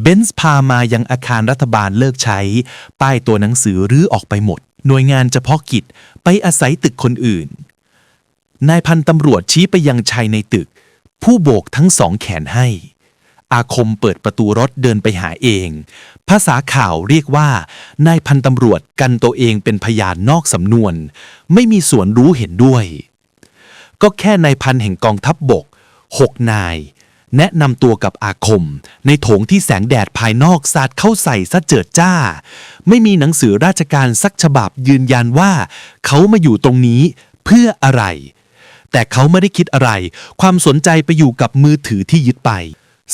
เบนซ์พามายังอาคารรัฐบาลเลิกใช้ ป้ายตัวหนังสือรื้อออกไปหมด หน่วยงานเฉพาะกิจไปอาศัยตึกคนอื่น นายพันตำรวจชี้ไปยังชายในตึก ผู้โบกทั้งสองแขนให้ อาคมเปิดประตูรถเดินไปหาเอง ภาษาข่าวเรียกว่า นายพันตำรวจกันตัวเองเป็นพยานนอกสำนวน ไม่มีส่วนรู้เห็นด้วย ก็แค่นายพันแห่งกองทัพบบกหกนาย แนะนำตัวกับอาคม ในโถงที่แสงแดดภายนอกสาดเข้าใส่ซะเจิดจ้า ไม่มีหนังสือราชการสักฉบับยืนยันว่า เขามาอยู่ตรงนี้เพื่ออะไร แต่เขาไม่ได้คิดอะไร ความสนใจไปอยู่กับมือถือที่ยึดไป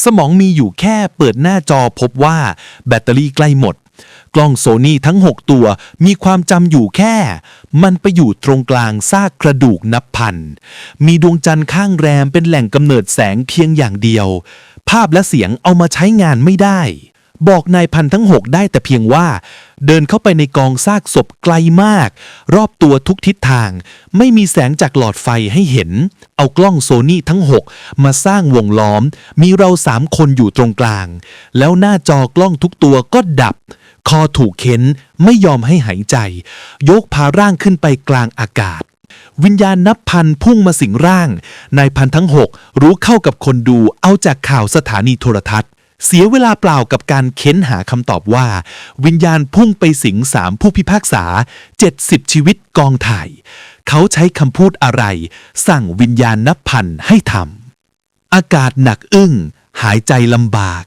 สมองมีอยู่แค่เปิดหน้าจอพบว่าแบตเตอรี่ใกล้หมด กล้องโซนี่ทั้ง 6 ตัวมีความจำอยู่แค่ มันไปอยู่ตรงกลางซากกระดูกนับพัน มีดวงจันทร์ข้างแรมเป็นแหล่งกำเนิดแสงเพียงอย่างเดียว ภาพและเสียงเอามาใช้งานไม่ได้ บอกนายพันทั้ง 6 ได้แต่เพียงว่า เดินเข้าไปในกองซากศพไกลมาก รอบตัวทุกทิศทาง ไม่มีแสงจากหลอดไฟให้เห็น เอากล้องโซนี่ทั้ง 6 มาสร้างวงล้อม มีเราสามคนอยู่ตรงกลาง แล้วหน้าจอกล้องทุกตัวก็ดับ คอถูกเข็นไม่ยอมให้หายใจ ยกพาร่างขึ้นไปกลางอากาศ วิญญาณนับพันพุ่งมาสิงร่าง นายพันทั้งหกรู้เข้ากับคนดูเอาจากข่าวสถานีโทรทัศน์ เสียเวลาเปล่ากับการเค้นหาคำตอบว่า วิญญาณพุ่งไปสิงสามผู้พิพากษา 70 ชีวิตกองถ่าย เขาใช้คำพูดอะไร สั่งวิญญาณนับพันให้ทำอากาศหนักอึ้ง หายใจลำบาก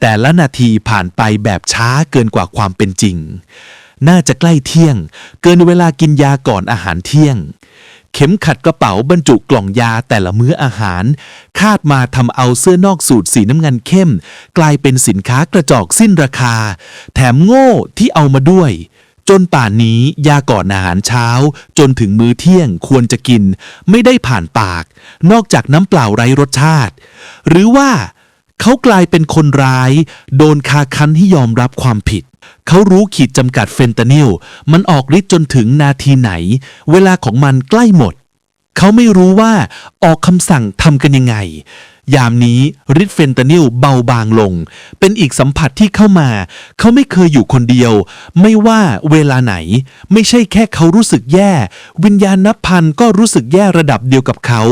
แต่ละนาทีผ่านไปแบบช้าเกินกว่าความเป็นจริง น่าจะใกล้เที่ยง เกินเวลากินยาก่อนอาหารเที่ยง เข็มขัดกระเป๋าบรรจุกล่องยาแต่ละมื้ออาหาร คาดมาทำเอาเสื้อนอกสูตรสีน้ำเงินเข้ม กลายเป็นสินค้ากระจอกสิ้นราคา แถมโง่ที่เอามาด้วยจนป่านนี้ยาก่อนอาหารเช้า จนถึงมื้อเที่ยงควรจะกิน ไม่ได้ผ่านปาก นอกจากน้ำเปล่าไร้รสชาติ หรือว่า เขากลายเป็นคนร้าย โดนคาคันให้ยอมรับความผิด เขารู้ขีดจำกัดเฟนตานิล มันออกฤทธิ์จนถึงนาทีไหน เวลาของมันใกล้หมด เขาไม่รู้ว่าออกคำสั่งทำกันยังไง ยามนี้ฤทธิ์เฟนตานิลเบาบางลง เป็นอีกสัมผัสที่เข้ามา เขาไม่เคยอยู่คนเดียว ไม่ว่าเวลาไหน ไม่ใช่แค่เขารู้สึกแย่ วิญญาณนับพันก็รู้สึกแย่ระดับเดียวกับเขา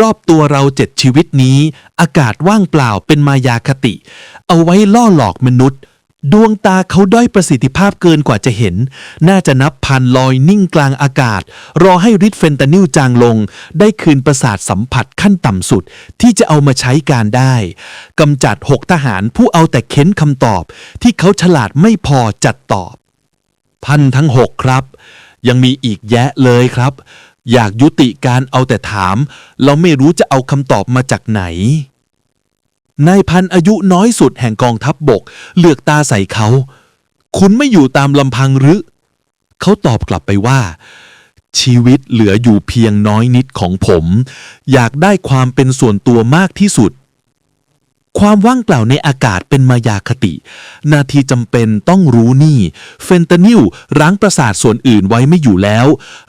รอบตัวเราเจ็ดชีวิตนี้ อากาศว่างเปล่าเป็นมายาคติ เอาไว้ล่อหลอกมนุษย์ ดวงตาเขาด้อยประสิทธิภาพเกินกว่าจะเห็น น่าจะนับพันลอยนิ่งกลางอากาศ รอให้ฤทธิ์เฟนตานิลจางลง ได้คืนประสาทสัมผัสขั้นต่ำสุด ที่จะเอามาใช้การได้กำจัดหกทหารผู้เอาแต่เค้นคำตอบ ที่เขาฉลาดไม่พอจัดตอบ พันทั้งหกครับ ยังมีอีกแยะเลยครับ อยากยุติการเอาแต่ถาม เราไม่รู้จะเอาคำตอบมาจากไหน นายพันอายุน้อยสุดแห่งกองทัพบบกเลือกตาใส่เขา คุณไม่อยู่ตามลำพังหรือ เขาตอบกลับไปว่า ชีวิตเหลืออยู่เพียงน้อยนิดของผม อยากได้ความเป็นส่วนตัวมากที่สุด ความว่างเปล่าในอากาศเป็นมายาคติ นาทีจำเป็นต้องรู้นี่ เฟนตานิลร้างประสาทส่วนอื่นไว้ไม่อยู่แล้ว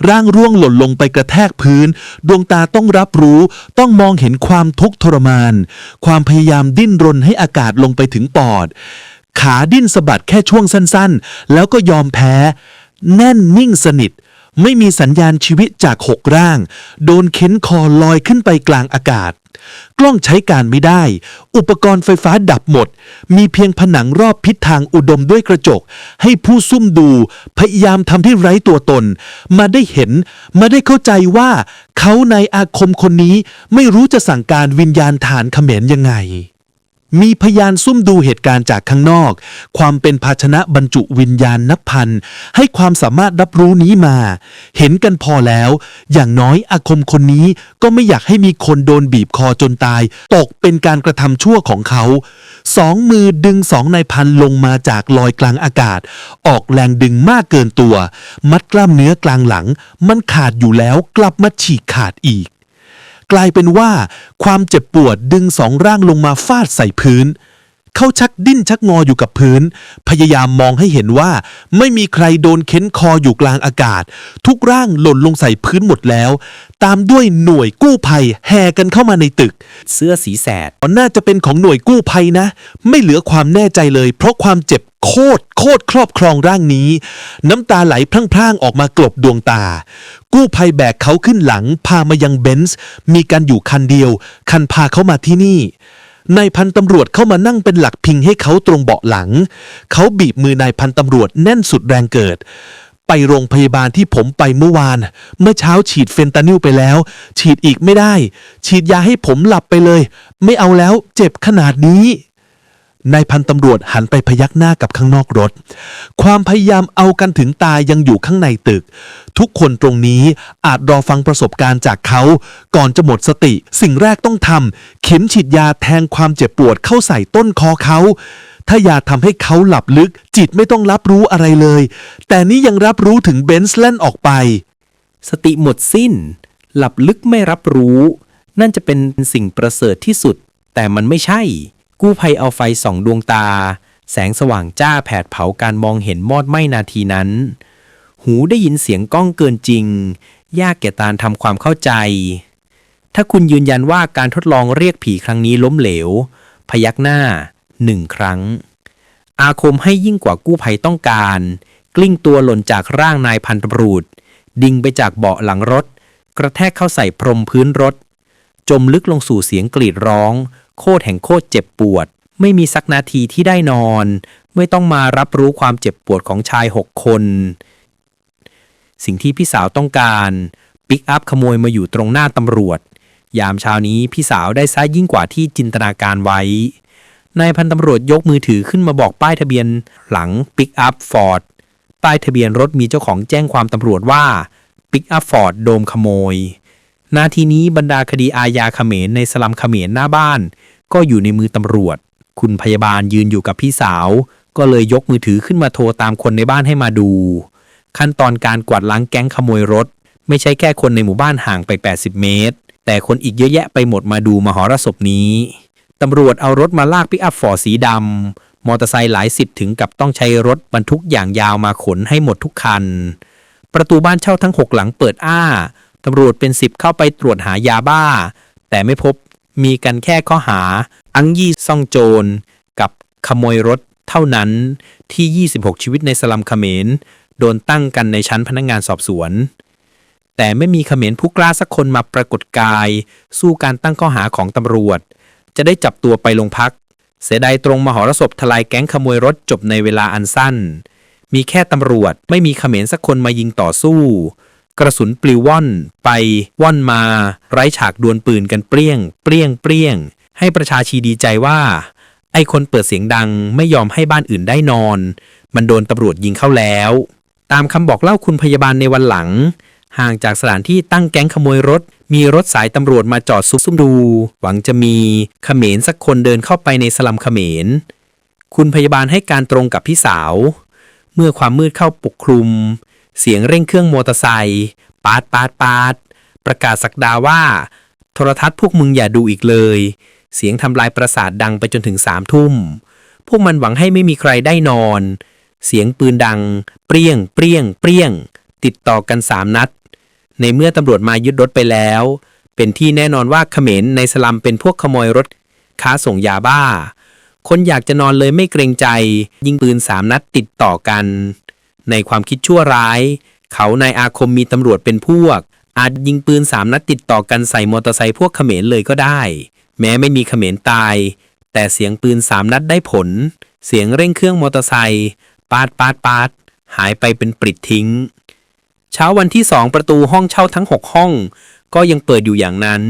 ร่างร่วงหล่นลงไปกระแทกพื้น ดวงตาต้องรับรู้ ต้องมองเห็นความทุกข์ทรมาน ความพยายามดิ้นรนให้อากาศลงไปถึงปอด ขาดิ้นสะบัดแค่ช่วงสั้นๆ แล้วก็ยอมแพ้ แน่นนิ่งสนิท ไม่มีสัญญาณชีวิตจากหกร่าง โดนเค้นคอลอยขึ้นไปกลางอากาศ กล้องใช้การไม่ได้ อุปกรณ์ไฟฟ้าดับหมด มีเพียงผนังรอบพิษทางอุดมด้วยกระจก ให้ผู้ซุ่มดู พยายามทำให้ไร้ตัวตน มาได้เห็น มาได้เข้าใจว่า เขาในอาคมคนนี้ไม่รู้จะสั่งการวิญญาณฐานเขมรยังไง มีพยานซุ่มดูเหตุการณ์จากข้างนอก ความเป็นภาชนะบรรจุวิญญาณนับพัน ให้ความสามารถรับรู้นี้มา เห็นกันพอแล้ว อย่างน้อยอาคมคนนี้ก็ไม่อยากให้มีคนโดนบีบคอจนตาย ตกเป็นการกระทำชั่วของเขา สองมือดึงสองนายพันลงมาจากลอยกลางอากาศ ออกแรงดึงมากเกินตัว มัดกล้ามเนื้อกลางหลัง มันขาดอยู่แล้วกลับมาฉีกขาดอีก กลายเป็นว่า ความเจ็บปวดดึงสองร่างลงมาฟาดใส่พื้น เขาชักดิ้นชักงออยู่กับพื้น พยายามมองให้เห็นว่า ไม่มีใครโดนเค้นคออยู่กลางอากาศ ทุกร่างหล่นลงใส่พื้นหมดแล้ว ตามด้วยหน่วยกู้ภัยแห่กันเข้ามาในตึก เสื้อสีแสดน่าจะเป็นของหน่วยกู้ภัยนะ ไม่เหลือความแน่ใจเลย เพราะความเจ็บโคตรโคตรครอบครองร่างนี้ น้ำตาไหลพร่างๆออกมากลบดวงตา กู้ภัยแบกเขาขึ้นหลัง พามายังเบนซ์มีกันอยู่คันเดียว คันพาเขามาที่นี่นายพันตำรวจเข้ามานั่งเป็นหลักพิงให้เขาตรงเบาะหลัง เขาบีบมือนายพันตำรวจแน่นสุดแรงเกิด ไปโรงพยาบาลที่ผมไปเมื่อวาน เมื่อเช้าฉีดเฟนตานิลไปแล้ว ฉีดอีกไม่ได้ ฉีดยาให้ผมหลับไปเลย ไม่เอาแล้วเจ็บขนาดนี้ นายพันตำรวจหันไปพยักหน้ากับข้างนอกรถ ความพยายามเอากันถึงตายยังอยู่ข้างในตึก ทุกคนตรงนี้อาจรอฟังประสบการณ์จากเขา ก่อนจะหมดสติ สิ่งแรกต้องทำเข็มฉีดยาแทงความเจ็บปวดเข้าใส่ต้นคอเขาถ้ายาทำให้เขาหลับลึก จิตไม่ต้องรับรู้อะไรเลย แต่นี่ยังรับรู้ถึงเบนซ์แล่นออกไป สติหมดสิ้น หลับลึกไม่รับรู้ นั่นจะเป็นสิ่งประเสริฐที่สุด แต่มันไม่ใช่ กู้ภัยเอาไฟส่องดวงตา แสงสว่างจ้าแผดเผาการมองเห็นมอดไหม้นาทีนั้น หูได้ยินเสียงก้องเกินจริง ยากแก่การทำความเข้าใจ ถ้าคุณยืนยันว่าการทดลองเรียกผีครั้งนี้ล้มเหลว พยักหน้าหนึ่งครั้ง อาคมให้ยิ่งกว่ากู้ภัยต้องการ กลิ้งตัวหล่นจากร่างนายพันตำรวจดิ่งไปจากเบาะหลังรถ กระแทกเข้าใส่พรมพื้นรถ จมลึกลงสู่เสียงกรีดร้อง โคตรแห่งโคตรเจ็บปวด ไม่มีสักนาทีที่ได้นอน ไม่ต้องมารับรู้ความเจ็บปวดของชายหกคน สิ่งที่พี่สาวต้องการปิกอัพขโมยมาอยู่ตรงหน้าตำรวจ ยามเช้านี้พี่สาวได้ซะยิ่งกว่าที่จินตนาการไว้นายพันตำรวจยกมือถือขึ้นมาบอกป้ายทะเบียนหลังปิกอัพฟอร์ดป้ายทะเบียนรถมีเจ้าของแจ้งความตำรวจว่าปิกอัพฟอร์ดโดมขโมย นาทีนี้บรรดาคดีอาญาเขมรในสลัมเขมรหน้าบ้าน ก็อยู่ในมือตำรวจ คุณพยาบาลยืนอยู่กับพี่สาว ก็เลยยกมือถือขึ้นมาโทรตามคนในบ้านให้มาดู ขั้นตอนการกวาดล้างแก๊งขโมยรถ ไม่ใช่แค่คนในหมู่บ้านห่างไป 80 เมตร แต่คนอีกเยอะแยะไปหมดมาดูมหรสพนี้ตำรวจเอารถมาลากปิกอัพฟอร์สีดำมอเตอร์ไซค์หลายสิบถึงกับต้องใช้รถบรรทุกอย่างยาวมาขนให้หมดทุกคัน ประตูบ้านเช่าทั้งหกหลังเปิดอ้า ตำรวจเป็นสิบเข้าไปตรวจหายาบ้า แต่ไม่พบมีกันแค่ข้อหา อังยี่ซ่องโจร กับขโมยรถเท่านั้นที่ 26 ชีวิตในสลัมเขมร โดนตั้งกันในชั้นพนักงานสอบสวน แต่ไม่มีเขมรผู้กล้าสักคนมาปรากฏกาย สู้การตั้งข้อหาของตำรวจ จะได้จับตัวไปโรงพัก เสียดายตรงมหรสพทลายแก๊งขโมยรถจบในเวลาอันสั้น มีแค่ตำรวจไม่มีเขมรสักคนมายิงต่อสู้ กระสุนปลิวว่อนไปว่อนมา ไร้ฉากดวลปืนกันเปรี้ยง เปรี้ยงเปรี้ยง ให้ประชาชีดีใจว่า ไอ้คนเปิดเสียงดังไม่ยอมให้บ้านอื่นได้นอน มันโดนตำรวจยิงเข้าแล้ว ตามคำบอกเล่าคุณพยาบาลในวันหลัง ห่างจากสถานที่ตั้งแก๊งขโมยรถ มีรถสายตำรวจมาจอดซุ่มดู หวังจะมีเขมรสักคนเดินเข้าไปในสลัมเขมร คุณพยาบาลให้การตรงกับพี่สาว เมื่อความมืดเข้าปกคลุม เสียงเร่งเครื่องมอเตอร์ไซค์ปาดปาดปาด ประกาศสักดาว่า โทรทัศน์พวกมึงอย่าดูอีกเลย เสียงทำลายประสาทดังไปจนถึงสามทุ่ม พวกมันหวังให้ไม่มีใครได้นอน เสียงปืนดัง เปรี้ยง เปรี้ยง เปรี้ยง ติดต่อกันสามนัด ในเมื่อตำรวจมายึดรถไปแล้ว เป็นที่แน่นอนว่าเขมรในสลัมเป็นพวกขโมยรถ ค้าส่งยาบ้า คนอยากจะนอนเลยไม่เกรงใจ ยิงปืนสามนัดติดต่อกัน ในความคิดชั่วร้าย เขานายอาคมมีตำรวจเป็นพวก อาจยิงปืนสามนัดติดต่อกันใส่มอเตอร์ไซค์พวกเขมรเลยก็ได้ แม้ไม่มีเขมรตาย แต่เสียงปืนสามนัดได้ผล เสียงเร่งเครื่องมอเตอร์ไซค์ปาดปาดปาดหายไปเป็นปลิดทิ้ง เช้าวันที่สองประตูห้องเช่าทั้งหกห้อง ก็ยังเปิดอยู่อย่างนั้น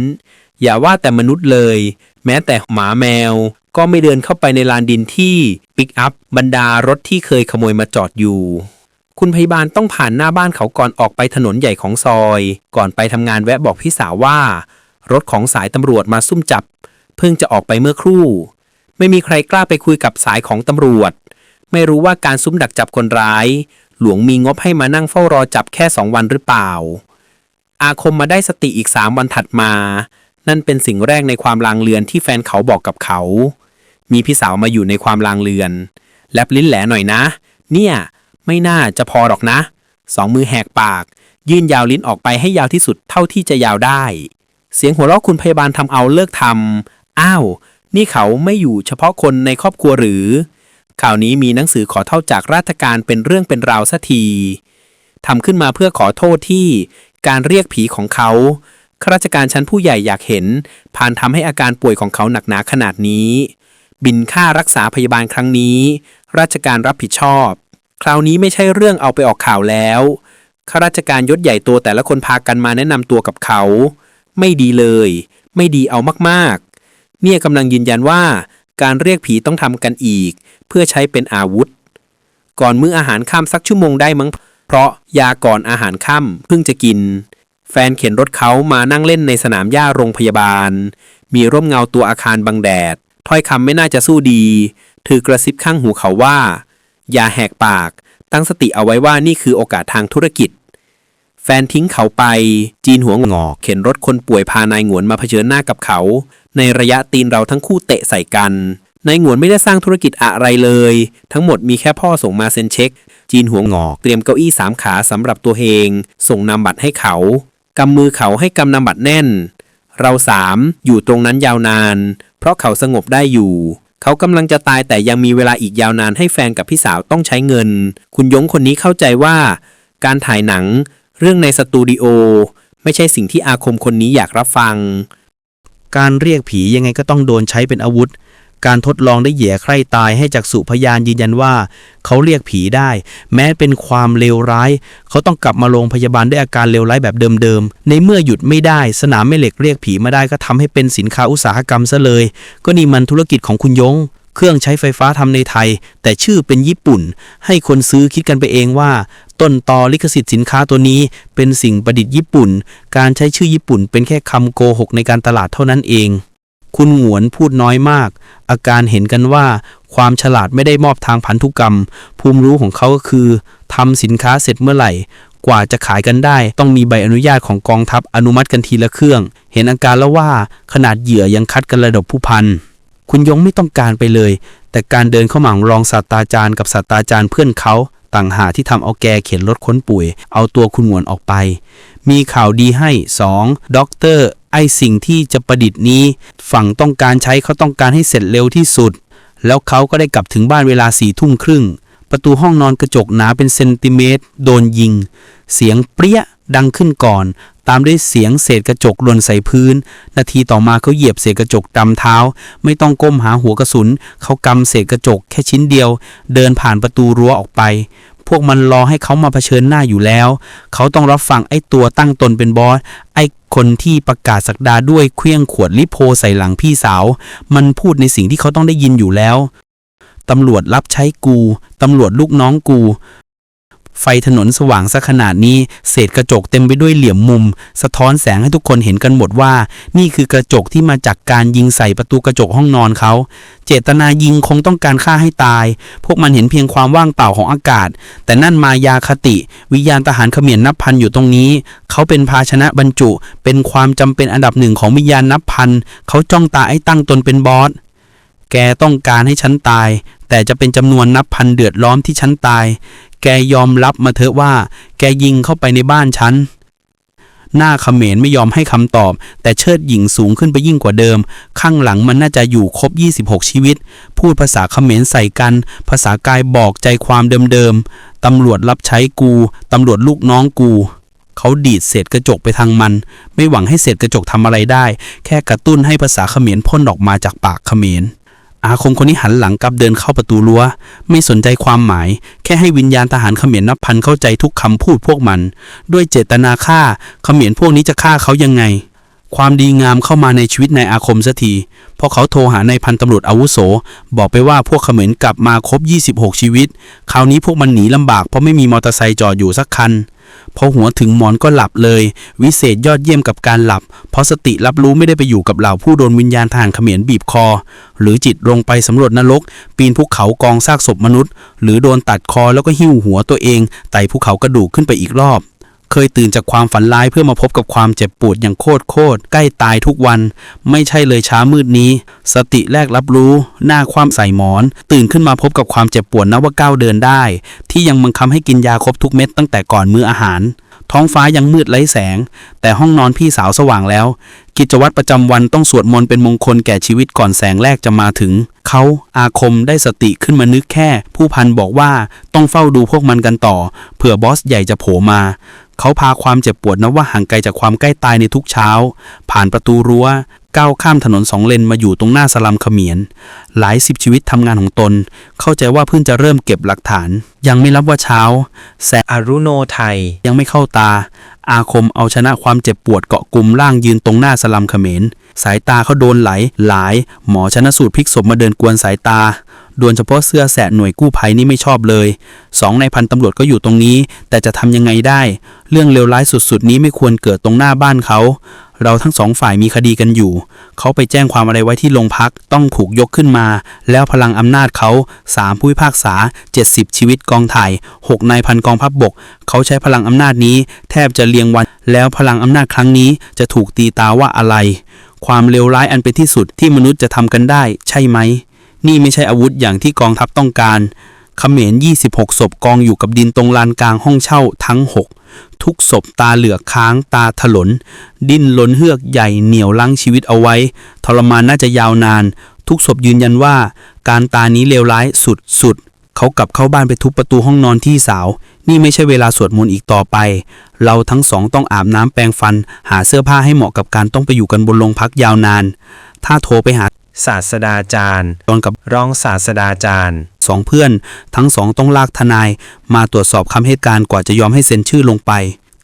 อย่าว่าแต่มนุษย์เลย แม้แต่หมาแมวก็ไม่เดินเข้าไปในลานดินที่ปิกอัพบรรดารถที่เคยขโมยมาจอดอยู่ คุณพยาบาลต้องผ่านหน้าบ้านเขาก่อนออกไปถนนใหญ่ของซอย ก่อนไปทำงานแวะบอกพี่สาวว่า รถของสายตำรวจมาซุ่มจับ เพิ่งจะออกไปเมื่อครู่ ไม่มีใครกล้าไปคุยกับสายของตำรวจ ไม่รู้ว่าการซุ่มดักจับคนร้าย หลวงมีงบให้มานั่งเฝ้ารอจับแค่สองวันหรือเปล่า อาคมมาได้สติอีกสามวันถัดมา นั่นเป็นสิ่งแรกในความลางเลือนที่แฟนเขาบอกกับเขา มีพี่สาวมาอยู่ในความลางเลือน แลบลิ้นแหลหน่อยนะ เนี่ย ไม่น่าจะพอหรอกนะ สองมือแหกปาก ยื่นยาวลิ้นออกไปให้ยาวที่สุดเท่าที่จะยาวได้ เสียงหัวเราะคุณพยาบาลทำเอาเลิกทำอ้าว นี่เขาไม่อยู่เฉพาะคนในครอบครัวหรือ ข่าวนี้มีหนังสือขอเท่าจากราชการเป็นเรื่องเป็นราวสัทีทำขึ้นมาเพื่อขอโทษที่การเรียกผีของเขาข้าราชการชั้นผู้ใหญ่อยากเห็น ผ่านทำให้อาการป่วยของเขาหนักหนาขนาดนี้ บินค่ารักษาพยาบาลครั้งนี้ ราชการรับผิดชอบ คราวนี้ไม่ใช่เรื่องเอาไปออกข่าวแล้วข้าราชการยศใหญ่โตแต่ละคนพากันมาแนะนำตัวกับเขา ไม่ดีเลย ไม่ดีเอามากๆ เนี่ยกำลังยืนยันว่าการเรียกผีต้องทำกันอีก เพื่อใช้เป็นอาวุธ ก่อนมื้ออาหารค่ำสักชั่วโมงได้มั้ง เพราะยาก่อนอาหารค่ำเพิ่งจะกิน แฟนเข็นรถเขามานั่งเล่นในสนามหญ้าโรงพยาบาล มีร่มเงาตัวอาคารบังแดด ถ้อยคำไม่น่าจะสู้ดี ถือกระซิบข้างหูเขาว่า อย่าแหกปาก ตั้งสติเอาไว้ว่านี่คือโอกาสทางธุรกิจ แฟนทิ้งเขาไป จีนหัวงอกเข็นรถคนป่วยพานายหงวนมาเผชิญหน้ากับเขา ในระยะตีนเราทั้งคู่เตะใส่กัน นายหงวนไม่ได้สร้างธุรกิจอะไรเลย ทั้งหมดมีแค่พ่อส่งมาเซ็นเช็ค จีนหัวงอกเตรียมเก้าอี้สามขาสำหรับตัวเองส่งนำบัตรให้เขากำมือเขาให้กำนำบัตรแน่น เราสามอยู่ตรงนั้นยาวนาน เพราะเขาสงบได้อยู่ เขากำลังจะตายแต่ยังมีเวลาอีกยาวนานให้แฟนกับพี่สาวต้องใช้เงิน คุณยงคนนี้เข้าใจว่า การถ่ายหนัง เรื่องในสตูดิโอไม่ใช่สิ่งที่อาคมคนนี้อยากรับฟัง การเรียกผียังไงก็ต้องโดนใช้เป็นอาวุธ การทดลองได้แหย่ใคร่ตายให้จักษุพยานยืนยันว่า เขาเรียกผีได้ แม้เป็นความเลวร้าย เขาต้องกลับมาโรงพยาบาลด้วยอาการเลวร้ายแบบเดิมๆ ในเมื่อหยุดไม่ได้ สนามแม่เหล็กเรียกผีมาได้ก็ทำให้เป็นสินค้าอุตสาหกรรมซะเลย ก็นี่มันธุรกิจของคุณยงเครื่องใช้ไฟฟ้าทำในไทย แต่ชื่อเป็นญี่ปุ่น ให้คนซื้อคิดกันไปเองว่า ต้นตอลิขสิทธิ์สินค้าตัวนี้ เป็นสิ่งประดิษฐ์ญี่ปุ่น การใช้ชื่อญี่ปุ่นเป็นแค่คำโกหกในการตลาดเท่านั้นเอง คุณหวนพูดน้อยมาก อาการเห็นกันว่า ความฉลาดไม่ได้มอบทางพันธุกรรม ภูมิรู้ของเขาก็คือทำสินค้าเสร็จเมื่อไหร่ กว่าจะขายกันได้ ต้องมีใบอนุญาตของกองทัพอนุมัติกันทีละเครื่อง เห็นอาการแล้วว่าขนาดเหยื่อยังคัดกันระดับผู้พันคุณยงไม่ต้องการไปเลย แต่การเดินเข้ามาของรองศาสตราจารย์กับศาสตราจารย์เพื่อนเขา ต่างหากที่ทำเอาแกเข็นรถค้นปุ๋ยเอาตัวคุณหวนออกไป มีข่าวดีให้ 2. ด็อกเตอร์ไอสิ่งที่จะประดิษฐ์นี้ ฝั่งต้องการใช้เขาต้องการให้เสร็จเร็วที่สุด แล้วเขาก็ได้กลับถึงบ้านเวลาสี่ทุ่มครึ่ง ประตูห้องนอนกระจกหนาเป็นเซนติเมตร โดนยิง เสียงเปรี้ยดังขึ้นก่อน ตามด้วยเสียงเศษกระจกหล่นใส่พื้น นาทีต่อมาเขาเหยียบเศษกระจกดำเท้า ไม่ต้องก้มหาหัวกระสุน เขากำเศษกระจกแค่ชิ้นเดียว เดินผ่านประตูรั้วออกไป พวกมันรอให้เขามาเผชิญหน้าอยู่แล้ว เขาต้องรับฟังไอ้ตัวตั้งตนเป็นบอส ไอ้คนที่ประกาศสักดาด้วยเครื่องขวดลิโพใส่หลังพี่สาว มันพูดในสิ่งที่เขาต้องได้ยินอยู่แล้ว ตำรวจรับใช้กู ตำรวจลูกน้องกู ไฟถนนสว่างซะขนาดนี้ เศษกระจกเต็มไปด้วยเหลี่ยมมุม สะท้อนแสงให้ทุกคนเห็นกันหมดว่า นี่คือกระจกที่มาจากการยิงใส่ประตูกระจกห้องนอนเขา เจตนายิงคงต้องการฆ่าให้ตาย พวกมันเห็นเพียงความว่างเปล่าของอากาศ แต่นั่นมายาคติ วิญญาณทหารเขมียนนับพันอยู่ตรงนี้ เขาเป็นภาชนะบรรจุ เป็นความจำเป็นอันดับหนึ่งของวิญญาณนับพันเขาจ้องตาไอ้ตั้งตนเป็นบอสแกต้องการให้ฉันตาย แต่จะเป็นจำนวนนับพันเดือดร้อนที่ฉันตาย แกยอมรับมาเถอะว่า แกยิงเข้าไปในบ้านฉัน หน้าขเขมรไม่ยอมให้คำตอบ แต่เชิดหญิงสูงขึ้นไปยิ่งกว่าเดิม ข้างหลังมันน่าจะอยู่ครบ 26 ชีวิต พูดภาษาขเขมรใส่กัน ภาษากายบอกใจความเดิมๆตำรวจรับใช้กูตำรวจลูกน้องกูเขาดีดเศษกระจกไปทางมัน ไม่หวังให้เศษกระจกทำอะไรได้ แค่กระตุ้นให้ภาษาเขมรพ่นออกมาจากปากเขมร อาคมคนนี้หันหลังกลับเดินเข้าประตูรั้ว ไม่สนใจความหมาย แค่ให้วิญญาณทหารเขมรนับพันเข้าใจทุกคำพูดพวกมัน ด้วยเจตนาฆ่าเขมรพวกนี้จะฆ่าเขายังไง ความดีงามเข้ามาในชีวิตนายอาคมสักทีพราะเขาโทรหานายพันตำรวจอาวุโส บอกไปว่าพวกเขมรกลับมาครบ 26 ชีวิต คราวนี้พวกมันหนีลำบากเพราะไม่มีมอเตอร์ไซค์จอดอยู่สักคัน พอหัวถึงหมอนก็หลับเลย วิเศษยอดเยี่ยมกับการหลับ เพราะสติรับรู้ไม่ได้ไปอยู่กับเหล่าผู้โดนวิญญาณทหารเขมรบีบคอ หรือจิตลงไปสำรวจนรก ปีนภูเขากองซากศพมนุษย์ หรือโดนตัดคอแล้วก็หิ้วหัวตัวเองไต่ภูเขากระดูกขึ้นไปอีกรอบ เคยตื่นจากความฝันร้ายเพื่อมาพบกับความเจ็บปวดอย่างโคตรโคตรใกล้ตายทุกวัน ไม่ใช่เลยเช้ามืดนี้ สติแรกรับรู้ หน้าความใส่หมอน ตื่นขึ้นมาพบกับความเจ็บปวดนับว่าก้าวเดินได้ ที่ยังบังคับให้กินยาครบทุกเม็ดตั้งแต่ก่อนมื้ออาหาร ท้องฟ้ายังมืดไร้แสง แต่ห้องนอนพี่สาวสว่างแล้ว กิจวัตรประจำวันต้องสวดมนต์เป็นมงคลแก่ชีวิตก่อนแสงแรกจะมาถึงเขาอาคมได้สติขึ้นมานึกแค่ ผู้พันบอกว่าต้องเฝ้าดูพวกมันกันต่อ เผื่อบอสใหญ่จะโผล่มา เขาพาความเจ็บปวดนับว่าห่างไกลจากความใกล้ตายในทุกเช้า ผ่านประตูรั้วก้าวข้ามถนนสองเลนมาอยู่ตรงหน้าสลัมเขมียน หลายสิบชีวิตทำงานของตน เข้าใจว่าเพิ่งจะเริ่มเก็บหลักฐาน ยังไม่รับว่าเช้า แสงอรุโนไทย ยังไม่เข้าตา อาคมเอาชนะความเจ็บปวดเกาะกลุ่มร่างยืนตรงหน้าสลัมเขมร สายตาเขาโดนไหล หลาย หมอชนะสูตรพลิกศพมาเดินกวนสายตา โดนเฉพาะเสื้อแสะหน่วยกู้ภัยนี่ไม่ชอบเลยสองในายพันตำรวจก็อยู่ตรงนี้ แต่จะทำยังไงได้ เรื่องเลวร้ายสุดๆ นี้ไม่ควรเกิดตรงหน้าบ้านเขา เราทั้งสองฝ่ายมีคดีกันอยู่ เขาไปแจ้งความอะไรไว้ที่โรงพักต้องถูกยกขึ้นมา แล้วพลังอำนาจเขาสามผู้พิพากษา 70 ชีวิตกองถ่าย6นายพันกองพับบก เขาใช้พลังอำนาจนี้ แทบจะเรียงวัน แล้วพลังอำนาจครั้งนี้จะถูกตีตาว่าอะไร ความเลวร้ายอันเป็นที่สุดที่มนุษย์จะทำกันได้ ใช่ไหม นี่ไม่ใช่อาวุธอย่างที่กองทัพต้องการเขมร 26 ศพกองอยู่กับดินตรงลานกลางห้องเช่าทั้ง 6 ทุกศพตาเหลือกค้างตาถลน ดิ้นล้นเฮือกใหญ่เหนียวลังชีวิตเอาไว้ ทรมานน่าจะยาวนาน ทุกศพยืนยันว่า การตานี้เลวร้ายสุดสุดๆเขากลับเข้าบ้านไปทุบประตูห้องนอนที่สาว นี่ไม่ใช่เวลาสวดมนต์อีกต่อไป เราทั้งสองต้องอาบน้ำแปรงฟัน หาเสื้อผ้าให้เหมาะกับการต้องไปอยู่กันบนโรงพักยาวนาน ถ้าโทรไปหา ศาสดาจารย์ตอนกับรองศาสดาจารย์สองเพื่อน ทั้งสองต้องลากทนายมาตรวจสอบคำให้การกว่าจะยอมให้เซ็นชื่อลงไป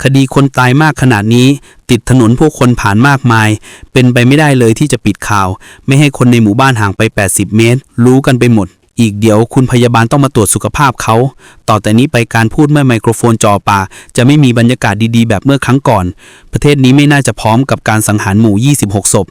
คดีคนตายมากขนาดนี้ ติดถนนผู้คนผ่านมากมาย เป็นไปไม่ได้เลยที่จะปิดข่าว ไม่ให้คนในหมู่บ้านห่างไป 80 เมตร รู้กันไปหมด อีกเดี๋ยวคุณพยาบาลต้องมาตรวจสุขภาพเขา ต่อแต่นี้ไปการพูดเมื่อไมโครโฟนจ่อปากจะไม่มีบรรยากาศดีๆ แบบเมื่อครั้งก่อน ประเทศนี้ไม่น่าจะพร้อมกับการสังหารหมู่ 26 ศพ